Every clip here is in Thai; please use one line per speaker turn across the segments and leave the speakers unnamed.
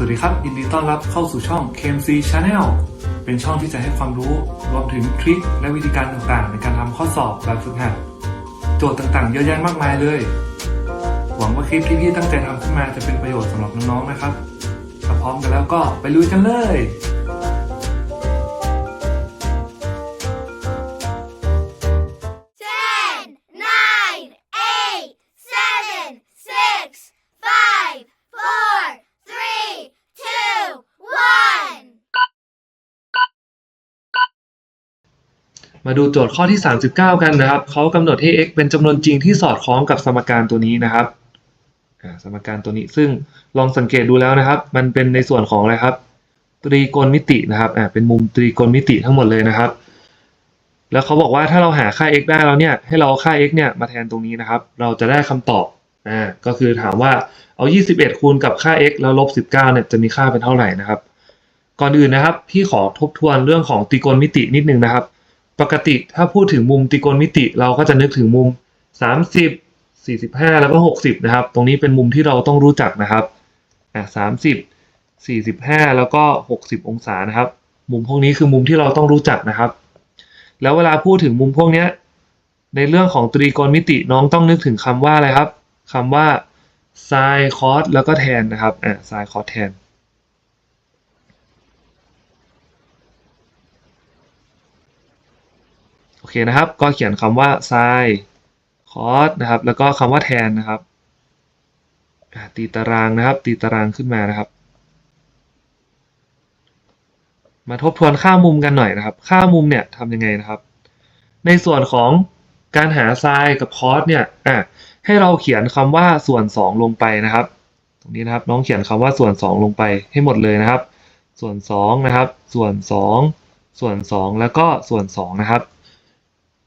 สวัสดีครับยินดีต้อนรับเข้าสู่ช่อง KMC Channel เป็นช่องที่จะให้ความรู้รวมถึงทริคและวิธีการต่างๆ ในการทำข้อสอบแบบฝึกหัด โจทย์ต่างๆ เยอะแยะมากมายเลย หวังว่าคลิปที่พี่ตั้งใจทำขึ้นมาจะเป็นประโยชน์สำหรับน้องๆนะครับถ้าพร้อมกันแล้วก็ไปลุยกันเลย มาดูโจทย์ข้อที่ 39 กันนะครับ เขากำหนดให้ x เป็นจำนวนจริงที่สอดคล้องกับสมการตัวนี้นะครับ สมการตัวนี้ซึ่งลองสังเกตดูแล้วนะครับ มันเป็นในส่วนของอะไรครับ ตรีโกณมิตินะครับอ่าเป็นมุมตรีโกณมิติทั้งหมดเลยนะครับ แล้วเขาบอกว่าถ้าเราหาค่า x ได้แล้วเนี่ย ให้เราเอาค่า x เนี่ยมาแทนตรงนี้นะครับ เราจะได้คำตอบ อ่า ก็คือถามว่าเอา 21 คูณกับค่า x แล้วลบ 19 เนี่ย จะมีค่าเป็นเท่าไหร่นะครับ ก่อนอื่นนะครับ พี่ขอทบทวนเรื่องของตรีโกณมิตินิดนึงนะครับ ปกติถ้าพูดถึงมุมตรีโกณมิติ เราก็จะนึกถึงมุม 30 45 แล้วก็ 60 นะครับ ตรงนี้เป็นมุมที่เราต้องรู้จักนะครับอะ30 45 แล้วก็ 60 องศานะครับ มุมพวกนี้คือมุมที่เราต้องรู้จักนะครับ แล้วเวลาพูดถึงมุมพวกนี้ในเรื่องของตรีโกณมิติน้องต้องนึกถึงคำว่าอะไรครับคำว่า sin cos แล้วก็ tan นะครับอะ sin cos tan เคนะครับ ก็เขียนคำว่า sin cos นะครับ แล้วก็คำว่า tan นะครับตีตารางนะครับ ตีตารางขึ้นมานะครับ มาทบทวนค่ามุมกันหน่อยนะครับ ค่ามุมเนี่ยทำยังไงนะครับ ในส่วนของการหา sin กับ cos เนี่ยอะให้เราเขียนคำว่าส่วน 2 ลงไปนะครับ ตรงนี้นะครับน้องเขียนคำว่าส่วน 2 ลงไปให้หมดเลยนะครับ ส่วน2นะครับ ส่วน 2 ส่วน 2 แล้วก็ส่วน2นะครับ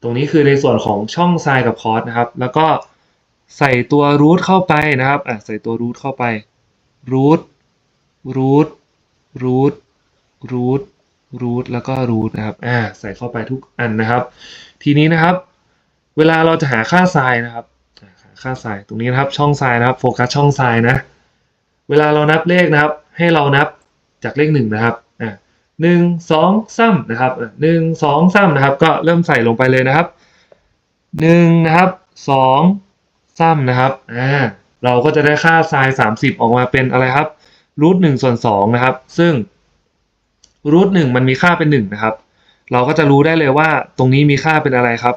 ตรงนี้คือในส่วนของช่องไซน์กับคอสนะครับ แล้วก็ใส่ตัวรูทเข้าไปนะครับอะใส่ตัวรูทเข้าไปรูทรูทรูทรูทรูทแล้วก็รูทนะครับอ่าใส่เข้าไปทุกอันนะครับ ทีนี้นะครับ เวลาเราจะหาค่าไซน์นะครับหาค่าไซน์ตรงนี้นะครับช่องไซน์นะครับโฟกัสช่องไซน์นะ เวลาเรานับเลขนะครับ ให้เรานับจากเลขหนึ่งนะครับ หนึ่งสองซ้ำนะครับหนึ่งสองซ้ำนะครับ ก็เริ่มใส่ลงไปเลยนะครับหนึ่งนะครับสองซ้ำนะครับอ่าเราก็จะได้ค่าไซน์สามสิบออกมาเป็นอะไรครับรูทหนึ่งส่วนสองนะครับ ซึ่งรูทหนึ่งมันมีค่าเป็นหนึ่งนะครับ เราก็จะรู้ได้เลยว่าตรงนี้มีค่าเป็นอะไรครับ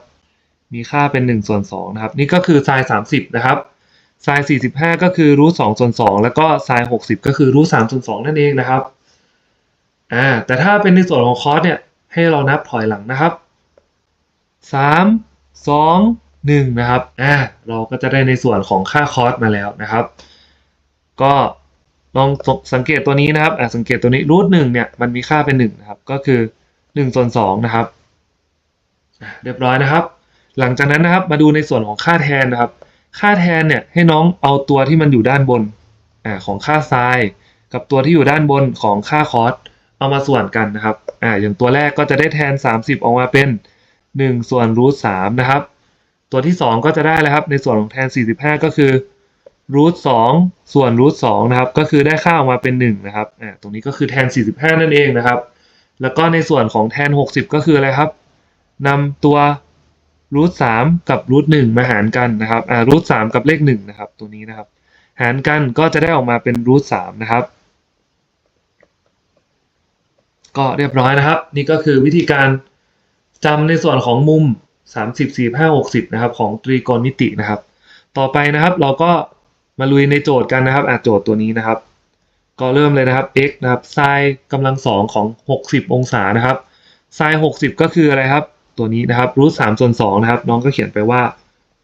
มีค่าเป็นหนึ่งส่วนสองนะครับ นี่ก็คือไซน์สามสิบนะครับไซน์สี่สิบห้าก็คือรูทสองส่วนสองแล้วก็ไซน์หกสิบก็คือรูทสามส่วนสองนั่นเองนะครับ อ่าแต่ถ้าเป็นในส่วนของคอสเนี่ยให้เรานับถอยหลังนะครับสามสองหนึ่งนะครับอ่าเราก็จะได้ในส่วนของค่าคอสมาแล้วนะครับ ก็ลองสังเกตตัวนี้นะครับอ่าสังเกตตัวนี้รูทหนึ่งเนี่ยมันมีค่าเป็นหนึ่งนะครับก็คือหนึ่งส่วนสองนะครับเรียบร้อยนะครับ หลังจากนั้นนะครับมาดูในส่วนของค่าแทนนะครับ ค่าแทนเนี่ยให้น้องเอาตัวที่มันอยู่ด้านบนอ่าของค่าไซน์กับตัวที่อยู่ด้านบนของค่าคอส เอามาส่วนกันนะครับอ่าอย่างตัวแรกก็จะได้แทน 30 ออกมาเป็น 1 ส่วนรูท3นะครับ ตัวที่ 2 ก็จะได้แล้วครับ ในส่วนของแทน 45 ก็คือรูท2ส่วนรูท2นะครับ ก็คือได้ค่าออกมาเป็น 1 นะครับอ่าตรงนี้ก็คือแทน 45 นั่นเองนะครับ แล้วก็ในส่วนของแทน 60 ก็คืออะไรครับนำตัวรูท3กับรูท1มาหารกันนะครับอ่ารูท3กับเลข1นะครับ ตัวนี้นะครับ หารกันก็จะได้ออกมาเป็นรูท3นะครับ ก็เรียบร้อยนะครับ นี่ก็คือวิธีการจำในส่วนของมุม 30 45 60 นะครับ ของตรีโกณมิตินะครับ ต่อไปนะครับเราก็มาลุยในโจทย์กันนะครับอะโจทย์ตัวนี้นะครับ ก็เริ่มเลยนะครับ x นะครับ sin กำลังสองของ 60 องศานะครับ sin 60 ก็คืออะไรครับ ตัวนี้นะครับรูท3ส่วน2นะครับ น้องก็เขียนไปว่า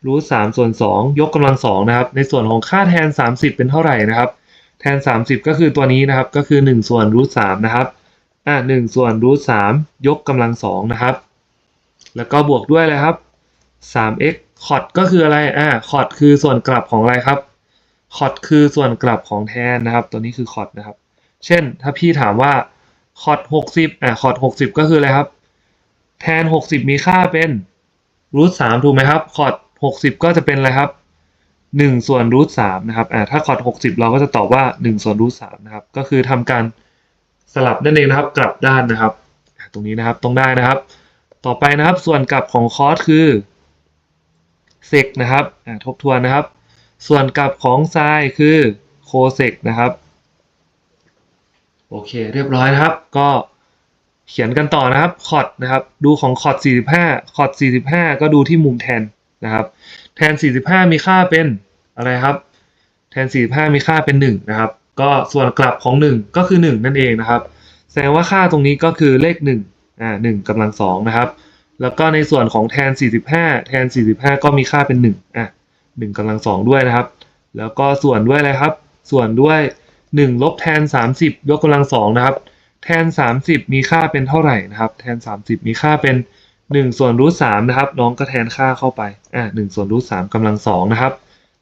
รูท3ส่วน2ยกกำลังสองนะครับ ในส่วนของค่าแทน 30 เป็นเท่าไหร่นะครับ แทน 30 ก็คือตัวนี้นะครับ ก็คือ 1 ส่วนรูท3นะครับ อ่าหนึ่งส่วนรูทสามยกกำลังสองนะครับ แล้วก็บวกด้วยอะไรครับสาม x คอดก็คืออะไร อ่าคอดคือส่วนกลับของอะไรครับ คอดคือส่วนกลับของแทนนะครับ ตัวนี้คือคอดนะครับ เช่น ถ้าพี่ถามว่าคอดหกสิบอ่าคอดหกสิบก็คืออะไรครับ แทนหกสิบมีค่าเป็นรูทสามถูกไหมครับ คอดหกสิบก็จะเป็นอะไรครับหนึ่งส่วนรูทสามนะครับ อ่า ถ้าคอร์ดหกสิบเราก็จะตอบว่าหนึ่งส่วนรูทสามนะครับ ก็คือทำการ สลับนั่นเองนะครับ กลับด้านนะครับ ตรงนี้นะครับต้องได้นะครับ ต่อไปนะครับส่วนกลับของคอสคือเซกนะครับทบทวนนะครับ ส่วนกลับของไซน์คือโคเซกนะครับโอเคเรียบร้อยนะครับ ก็เขียนกันต่อนะครับคอดนะครับ ดูของคอด45คอด45 ก็ดูที่มุมแทนนะครับ แทน 45 มีค่าเป็นอะไรครับ แทน 45 มีค่าเป็น 1 นะครับ ก็ส่วนกลับของ 1 ก็คือ 1 นั่นเองนะครับ แสดงว่าค่าตรงนี้ก็คือเลข1อ่า1กำลัง2นะครับ แล้วก็ในส่วนของแทน 45 แทน 45 ก็มีค่าเป็น1อะ1กำลัง2ด้วยนะครับ แล้วก็ส่วนด้วยอะไรครับ ส่วนด้วย 1 ลบแทน 30 ยกกำลัง2นะครับ แทน 30 มีค่าเป็นเท่าไหร่นะครับ แทน 30 มีค่าเป็น 1 ส่วนรูท3นะครับ น้องก็แทนค่าเข้าไปอะ1ส่วนรูท3กำลัง2นะครับ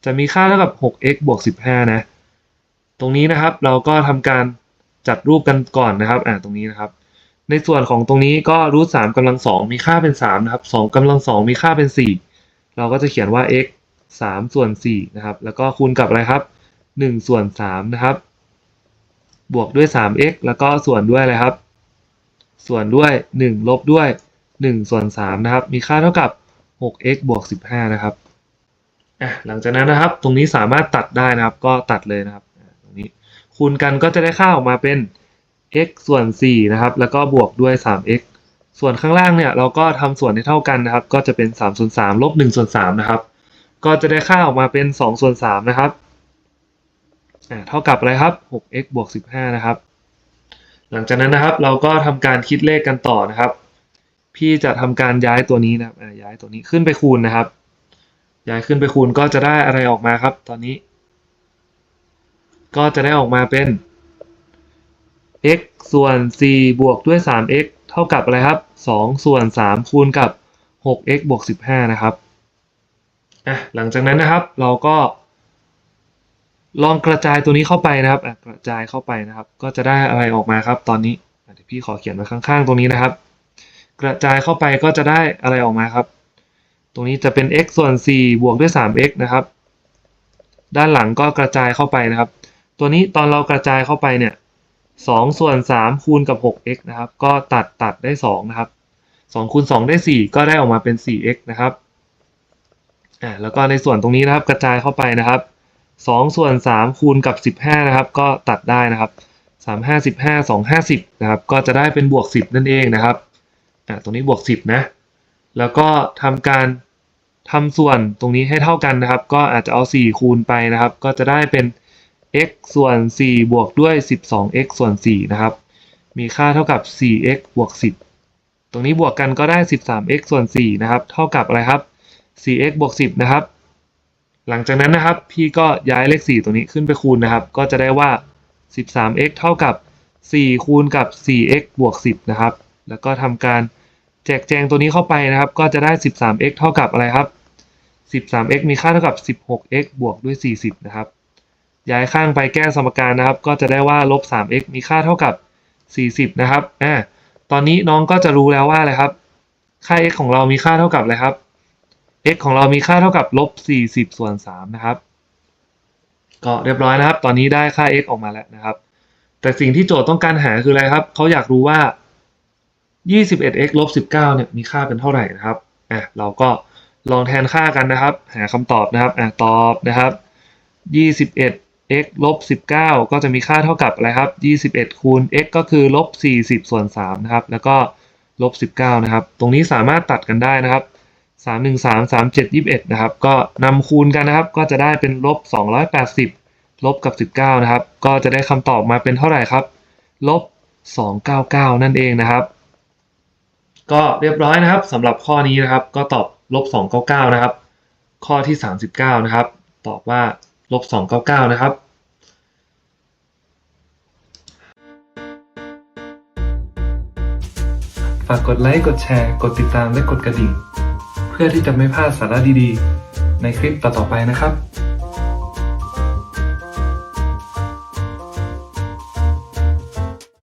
จะมีค่าเท่ากับ 6x บวก 15 นะ ตรงนี้นะครับเราก็ทำการจัดรูปกันก่อนนะครับอะตรงนี้นะครับ ในส่วนของตรงนี้ก็รูท3กำลัง2มีค่าเป็น3นะครับ2กำลัง2มีค่าเป็น4เราก็จะเขียนว่า x 3ส่วน4นะครับ แล้วก็คูณกับอะไรครับ1ส่วน3นะครับ บวกด้วย 3x แล้วก็ส่วนด้วยอะไรครับ ส่วนด้วย1ลบด้วย1ส่วน3นะครับ มีค่าเท่ากับ 6x บวก15นะครับอะหลังจากนั้นนะครับ ตรงนี้สามารถตัดได้นะครับ ก็ตัดเลยนะครับ คูณกันก็จะได้ค่าออกมาเป็น x ส่วน4นะครับ แล้วก็บวกด้วย 3x ส่วนข้างล่างเนี่ยเราก็ทำส่วนให้เท่ากันนะครับ ก็จะเป็น3ส่วน3ลบ1ส่วน3นะครับ ก็จะได้ค่าออกมาเป็น2ส่วน3นะครับเท่ากับอะไรครับ 6x บวก 15 นะครับ หลังจากนั้นนะครับ เราก็ทำการคิดเลขกันต่อนะครับ พี่จะทำการย้ายตัวนี้นะครับย้ายตัวนี้ขึ้นไปคูณนะครับ ย้ายขึ้นไปคูณก็จะได้อะไรออกมาครับ ตอนนี้ ก็จะได้ออกมาเป็น x ส่วน 4 บวกด้วย 3x เท่ากับอะไรครับ 2 ส่วน 3 คูณกับ 6x บวก 15 นะครับอะหลังจากนั้นนะครับเราก็ ลองกระจายตัวนี้เข้าไปนะครับอะกระจายเข้าไปนะครับ ก็จะได้อะไรออกมาครับ ตอนนี้เดี๋ยวพี่ขอเขียนไว้ข้างๆ ตรงนี้นะครับ กระจายเข้าไปก็จะได้อะไรออกมาครับ ตรงนี้จะเป็น x ส่วน 4 บวกด้วย 3x นะครับ ด้านหลังก็กระจายเข้าไปนะครับ ตัวนี้ตอนเรากระจายเข้าไปเนี่ย2ส่วน3คูณกับ 6x นะครับ ก็ตัดตัดได้2นะครับ2คูณ2ได้4ก็ได้ออกมาเป็น 4x นะครับอ่าแล้วก็ในส่วนตรงนี้นะครับกระจายเข้าไปนะครับ2ส่วน3คูณกับ15นะครับ ก็ตัดได้นะครับ3 5 15 2 50นะครับ ก็จะได้เป็นบวก10นั่นเองนะครับอ่าตรงนี้บวก10นะ แล้วก็ทำการทำส่วนตรงนี้ให้เท่ากันนะครับ ก็อาจจะเอา4คูณไปนะครับ ก็จะได้เป็น x ส่วน 4 บวกด้วย 12x ส่วน 4 นะครับ มีค่าเท่ากับ 4x บวก 10 ตรงนี้บวกกันก็ได้ 13x ส่วน 4 นะครับ เท่ากับอะไรครับ 4x บวก 10 นะครับ หลังจากนั้นนะครับ พี่ก็ย้ายเลข 4ตรงนี้ขึ้นไปคูณนะครับ ก็จะได้ว่า 13x เท่ากับ 4 คูณกับ 4x บวก 10 นะครับ แล้วก็ทำการแจกแจงตัวนี้เข้าไปนะครับ ก็จะได้ 13x เท่ากับอะไรครับ 13x มีค่าเท่ากับ 16x บวกด้วย 40 นะครับ ย้ายข้างไปแก้สมการนะครับ ก็จะได้ว่าลบ 3x มีค่าเท่ากับ 40 นะครับอ่าตอนนี้น้องก็จะรู้แล้วว่าอะไรครับ ค่า x ของเรามีค่าเท่ากับอะไรครับ x ของเรามีค่าเท่ากับลบ 40 ส่วน 3 นะครับ ก็เรียบร้อยนะครับ ตอนนี้ได้ค่า x ออกมาแล้วนะครับ แต่สิ่งที่โจทย์ต้องการหาคืออะไรครับ เขาอยากรู้ว่า 21x ลบ 19 เนี่ยมีค่าเป็นเท่าไหร่นะครับ อะ เราก็ลองแทนค่ากันนะครับ หาคำตอบนะครับ อะ ตอบนะครับ 21 x ลบ19 ก็จะมีค่าเท่ากับอะไรครับ 21 คูณ x ก็คือลบ 40 ส่วน3นะครับ แล้วก็ลบ 19 นะครับ ตรงนี้สามารถตัดกันได้นะครับ 3 1 3 3 7 21 นะครับ ก็นำคูณกันนะครับ ก็จะได้เป็นลบ 280 ลบกับ 19 นะครับ ก็จะได้คำตอบมาเป็นเท่าไหร่ครับ ลบ 299 นั่นเองนะครับ ก็เรียบร้อยนะครับสำหรับข้อนี้นะครับ ก็ตอบลบ 299 นะครับ ข้อที่ 39 นะครับ ตอบว่า ลบ299นะครับฝากกดไลค์ กดแชร์ กดติดตามและกดกระดิ่ง เพื่อที่จะไม่พลาดสาระดีๆ ในคลิปต่อๆไปนะครับ